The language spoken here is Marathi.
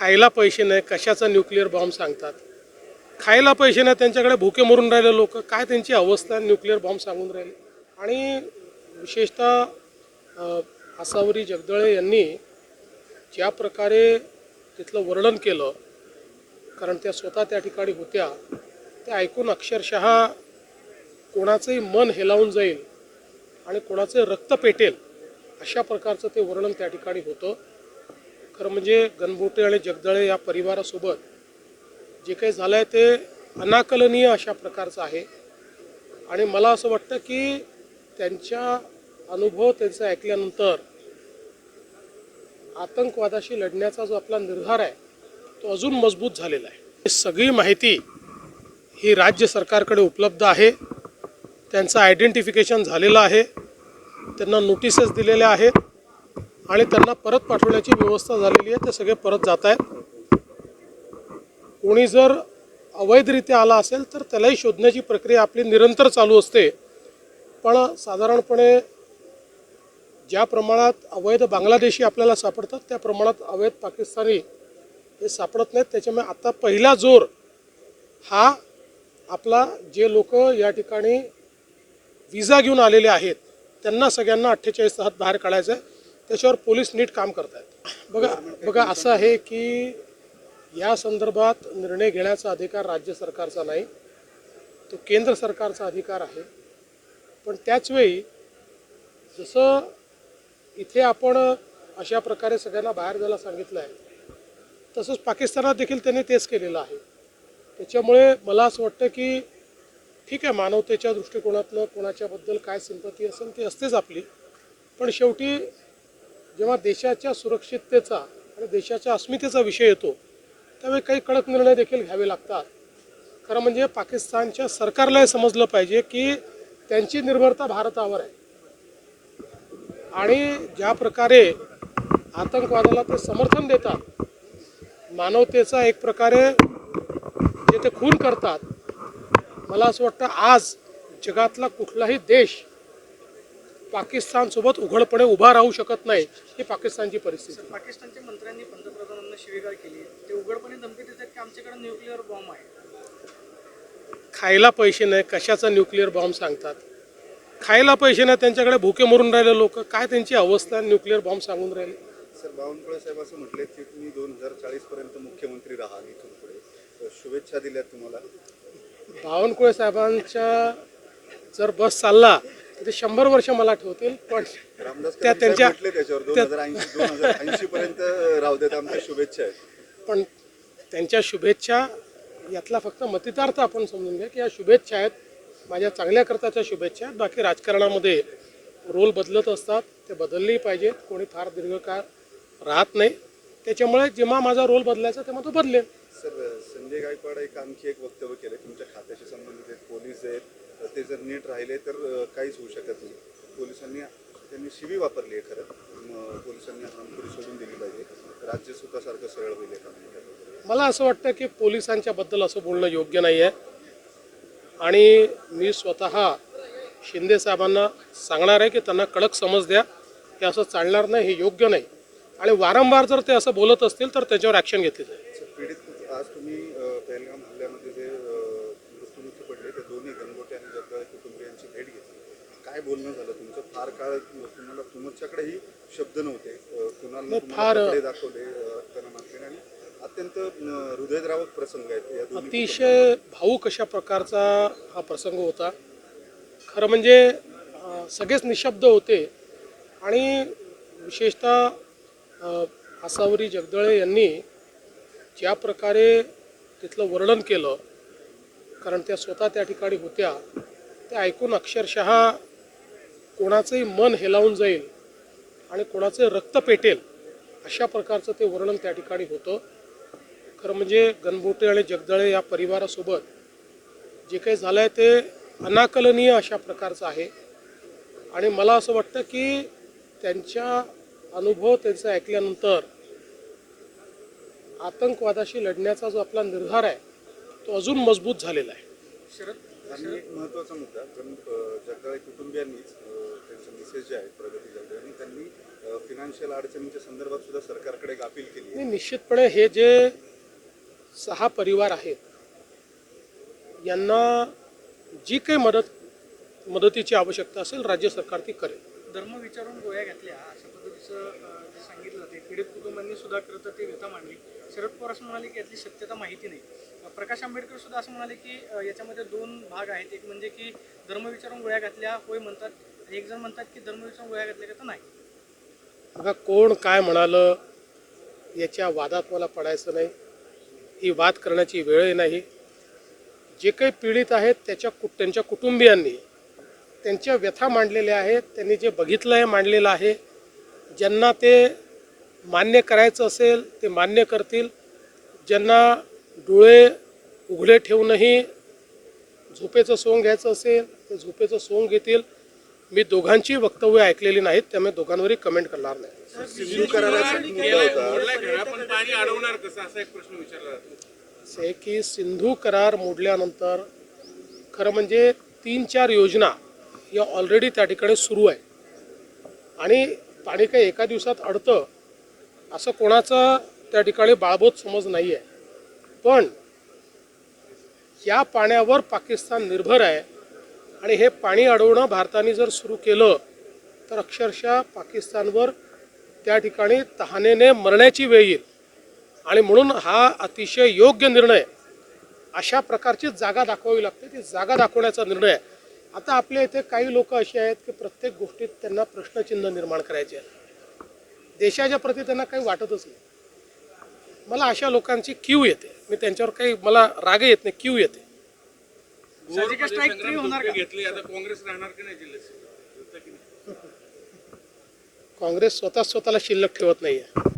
खायला पैसे नाही कशाचा न्यूक्लिअर बॉम्ब सांगतात? खायला पैसे नाही त्यांच्याकडे भुके मरून राहिले लोक. काय त्यांची अवस्था न्यूक्लिअर बॉम्ब सांगून राहिले? आणि विशेषतः आसावरी जगदळे यांनी ज्या प्रकारे तिथलं वर्णन केलं कारण त्या स्वतः त्या ठिकाणी होत्या ते ऐकून अक्षरशः कोणाचंही मन हेलावून जाईल आणि कोणाचे रक्त पेटेल अशा प्रकारचं ते वर्णन त्या ठिकाणी होतं. खरं म्हणजे गणबोटे आणि जगदळे या परिवारासोबत जे काही झालं आहे ते अनाकलनीय अशा प्रकारचं आहे. आणि मला असं वाटतं की त्यांच्या अनुभव त्यांचा ऐकल्यानंतर आतंकवादाशी लढण्याचा जो आपला निर्धार आहे तो अजून मजबूत झालेला आहे. सगळी माहिती ही राज्य सरकारकडे उपलब्ध आहे. त्यांचं आयडेंटिफिकेशन झालेलं आहे. त्यांना नोटिसेस दिलेल्या आहेत. आणि त्यांना परत पाठवण्याची व्यवस्था झालेली आहे. ते सगळे परत जात आहेत. कोणी जर अवैधरित्या आला असेल तर त्यालाही शोधण्याची प्रक्रिया आपली निरंतर चालू असते. पण साधारणपणे ज्या प्रमाणात अवैध बांगलादेशी आपल्याला सापडतात त्या प्रमाणात अवैध पाकिस्तानी हे सापडत नाहीत. त्याच्यामुळे आता पहिला जोर हा आपला जे लोक या ठिकाणी विजा घेऊन आलेले आहेत त्यांना सगळ्यांना अठ्ठेचाळीस तासात बाहेर काढायचं आहे त्याच्यावर पोलीस नीट काम करत आहेत बघा बघा असं आहे की या संदर्भात निर्णय घेण्याचा अधिकार राज्य सरकारचा नाही. तो केंद्र सरकारचा अधिकार आहे. पण त्याचवेळी जसं इथे आपण अशा प्रकारे सगळ्यांना बाहेर जायला सांगितलं आहे तसंच पाकिस्तानात देखील त्यांनी तेच केलेलं आहे. त्याच्यामुळे मला असं वाटतं की ठीक आहे मानवतेच्या दृष्टिकोनातनं कोणाच्याबद्दल काय सिंपती असेल ती असतेच आपली. पण शेवटी जेव्हा देशाच्या सुरक्षिततेचा आणि देशाच्या अस्मितेचा विषय येतो त्यावेळी काही कडक निर्णय देखील घ्यावे लागतात. खरं म्हणजे पाकिस्तानच्या सरकारला हे समजलं पाहिजे की त्यांची निर्भरता भारतावर आहे. आणि ज्या प्रकारे आतंकवादाला ते समर्थन देतात मानवतेचा एक प्रकारे जे ते खून करतात मला असं वाटतं आज जगातला कुठलाही देश पाकिस्तानसोबत उघडपणे उभा राहू शकत नाही ही पाकिस्तानची परिस्थिती. पाकिस्तानच्या मंत्र्यांनी पंतप्रधानांना शिवीगाळ केली ते उघडपणे धमकी देतात की आमच्याकडे न्यूक्लिअर बॉम्ब आहे. खायला पैसे नाही कशाचा न्यूक्लिअर बॉम्ब सांगतात? खायला पैसे नाही त्यांच्याकडे भुके मरून राहिले लोक. काय त्यांची अवस्था न्यूक्लिअर बॉम्ब सांगून राहिले? सर बावनकुळे साहेब असं म्हटले की तुम्ही दोन हजार चाळीस पर्यंत मुख्यमंत्री राहाल इथून पुढे. तर शुभेच्छा दिल्यात तुम्हाला. बावनकुळे साहेबांच्या जर बस चालला ते शंभर वर्ष मला ठेवतील पण रामदास त्या त्यांच्या पर्यंत राहू देत आमच्या शुभेच्छा आहेत. पण त्यांच्या शुभेच्छा यातला फक्त मतितार्थ आपण समजून घ्या की या शुभेच्छा आहेत माझ्या चांगल्या करताच्या शुभेच्छा आहेत. बाकी राजकारणामध्ये रोल बदलत असतात ते बदललेही पाहिजेत. कोणी फार दीर्घकाळ राहत नाही. त्याच्यामुळे जेव्हा माझा रोल बदलायचा तेव्हा तो बदलेल. सर संजय गायकवाड एक आणखी एक वक्तव्य केलं तुमच्या खात्याशी संबंधित आहेत पोलीस आहेत. ते जर नीट राहिले तर काहीच होऊ शकत नाही. पोलिसांनी त्यांनी शिवी वापरली आहे खरं. पोलिसांनी हामखुरी सोडून दिली पाहिजे. राज्य स्वतःसारखं सरळ होईल मला असं वाटतं की पोलिसांच्या बद्दल असं बोलणं योग्य नाही आहे आणि मी स्वतः शिंदे साहेबांना सांगणार आहे की त्यांना कडक समज द्या. हे असं चालणार नाही हे योग्य नाही. आणि वारंवार जर ते असं बोलत असतील तर त्याच्यावर ॲक्शन घेतली जाईल. पीडित आज तुम्ही पहलगाम हल्ल्यामध्ये जे मृत्युमुखी पडले ते दोन्ही गणगोटे आणि जगदाळे कुटुंबियांची भेट घेतली काय बोलणं झालं? तुमचं फार काळ तुम्हाला तुमच्याकडेही शब्द नव्हते. कुणाला फार- दाखवले आणि अत्यंत हृदयद्रावक प्रसंग आहेत अतिशय भाऊक अशा प्रकारचा हा प्रसंग होता. खरं म्हणजे सगळेच निशब्द होते. आणि विशेषतः आसावरी जगदळे यांनी ज्या प्रकारे तिथलं वर्णन केलं कारण त्या स्वतः त्या ठिकाणी होत्या ते ऐकून अक्षरशः कोणाचंही मन हेलावून जाईल आणि कोणाचे रक्त पेटेल अशा प्रकारचं ते वर्णन त्या ठिकाणी होतं. खरं म्हणजे गणबोटे आणि जगदळे या परिवारासोबत जे काही झालं आहे ते अनाकलनीय अशा प्रकारचं आहे. आणि मला असं वाटतं की त्यांच्या अनुभव त्यांचं ऐकल्यानंतर आतंकवादाशी लढण्याचा जो आपला निर्धार आहे तो अजून मजबूत झालेला आहे. शरद आणि एक महत्त्वाचा मुद्दा जगदाळे कुटुंबियांनीच अ, ते मिसेस जे आहेत प्रगती जावडे आणि त्यांनी फिनान्शियल अडचणींच्या संदर्भात सुद्धा सरकारकडे एक अपील केली नाही आणि निश्चितपणे हे जे सहा परिवार आहेत यांना जी काही मदत मदतीची आवश्यकता असेल राज्य सरकार ती करेल. धर्म विचारून गोळ्या घातल्या अशा पद्धतीचं जे सांगितलं जाते पीडित कुटुंबांनी सुद्धा खरं तर ती व्यथा मांडली. शरद पवार असं म्हणाले की यातली सत्यता माहिती नाही. प्रकाश आंबेडकर सुद्धा असं म्हणाले की याच्यामध्ये दोन भाग आहेत. एक म्हणजे की धर्म विचारून गोळ्या घातल्या होय म्हणतात आणि एक जण म्हणतात की धर्म विचारून गोळ्या घातल्या का तर नाही. बघा कोण काय म्हणालं याच्या वादात मला पडायचं नाही. ही वाद करण्याची वेळही नाही. जे काही पीडित आहेत त्याच्या कु त्यांच्या कुटुंबियांनी त्यांच्या व्यथा मांडलेल्या आहेत त्यांनी जे बघितलं आहे मांडलेलं आहे. ज्यांना ते मान्य करायचं असेल ते मान्य करतील. ज्यांना डोळे उघडे ठेवूनही झोपेचं सोंग घ्यायचं असेल ते झोपेचं सोंग घेतील. मी दोघांची वक्तव्य ऐकलेली नाहीत त्यामुळे दोघांवरही कमेंट करणार नाही. सिंधू कराराचा एक मुद्दा होता. पण पाणी अडवणार कसं? असा एक प्रश्न विचारला जातो. असं आहे की सिंधू करार मोडल्यानंतर खरं म्हणजे तीन चार योजना या ऑलरेडी त्या ठिकाणी सुरू आहे. आणि पाणी काही एका दिवसात अडतं असं कोणाचा त्या ठिकाणी बाळबोध समज नाही आहे पण या पाण्यावर पाकिस्तान निर्भर आहे आणि हे पाणी अडवणं भारताने जर सुरू केलं तर अक्षरशः पाकिस्तानवर त्या ठिकाणी तहानेने मरण्याची वेळ येईल. आणि म्हणून हा अतिशय योग्य निर्णय अशा प्रकारची जागा दाखवावी लागते. ती जागा दाखवण्याचा निर्णय आहे. आता आपल्या इथे काही लोक असे आहेत की प्रत्येक गोष्टीत त्यांना प्रश्नचिन्ह निर्माण करायचे आहे देशाच्या प्रती त्यांना काही वाटतच नाही. मला अशा लोकांची क्यू येते. मी त्यांच्यावर काही मला राग येत नाही क्यू येते. काँग्रेस स्वतः स्वतःला शिल्लक ठेवत नाही आहे